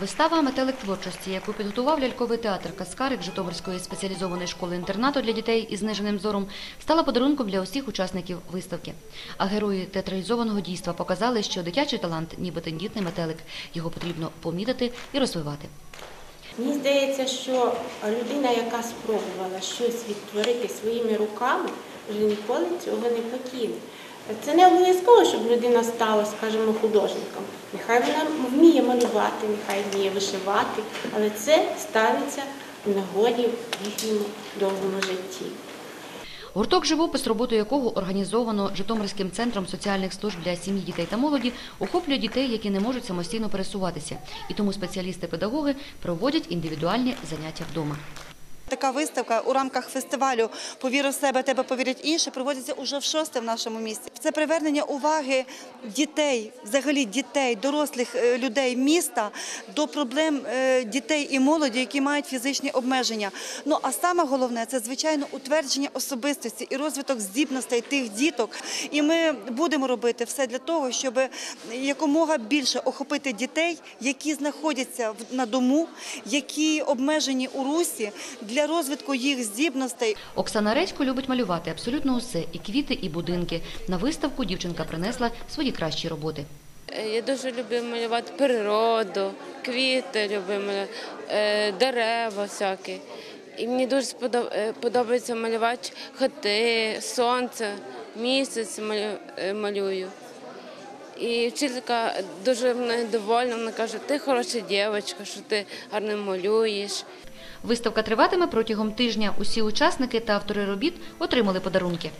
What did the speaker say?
Вистава «Метелик творчості», яку підготував ляльковий театр Каскарик Житомирської спеціалізованої школи-інтернату для дітей із зниженим зором, стала подарунком для усіх учасників виставки. А герої театралізованого дійства показали, що дитячий талант ніби тендітний метелик. Його потрібно помітити і розвивати. Мені здається, що людина, яка спробувала щось відтворити своїми руками, вже ніколи цього не покине. Це не обов'язково, щоб людина стала, скажімо, художником. Нехай вона вміє малювати, нехай вміє вишивати, але це ставиться в нагоді в їхньому довгому житті. Гурток живопис, роботу якого організовано Житомирським центром соціальних служб для сім'ї, дітей та молоді, охоплює дітей, які не можуть самостійно пересуватися. І тому спеціалісти-педагоги проводять індивідуальні заняття вдома. Така виставка у рамках фестивалю Повір у себе, тебе повірять інші проводиться уже в шосте в нашому місті. Це привернення уваги дітей, взагалі дітей, дорослих е, людей міста до проблем е, дітей і молоді, які мають фізичні обмеження. Ну а саме головне це звичайно утвердження особистості і розвиток здібностей тих діток. І ми будемо робити все для того, щоб якомога більше охопити дітей, які знаходяться в- на дому, які обмежені у русі для розвитку їх здібностей. Оксана Редько любить малювати абсолютно усе – і квіти, і будинки. На виставку дівчинка принесла свої кращі роботи. Е, Я дуже люблю малювати природу, квіти люблю малювати, е, дерева всякі. І мені дуже е, подобається малювати хати, сонце, місяць малюю. І вчителька дуже мене довольна, вона каже, ти хороша дівчинка, що ти гарно малюєш. Виставка триватиме протягом тижня. Усі учасники та автори робіт отримали подарунки.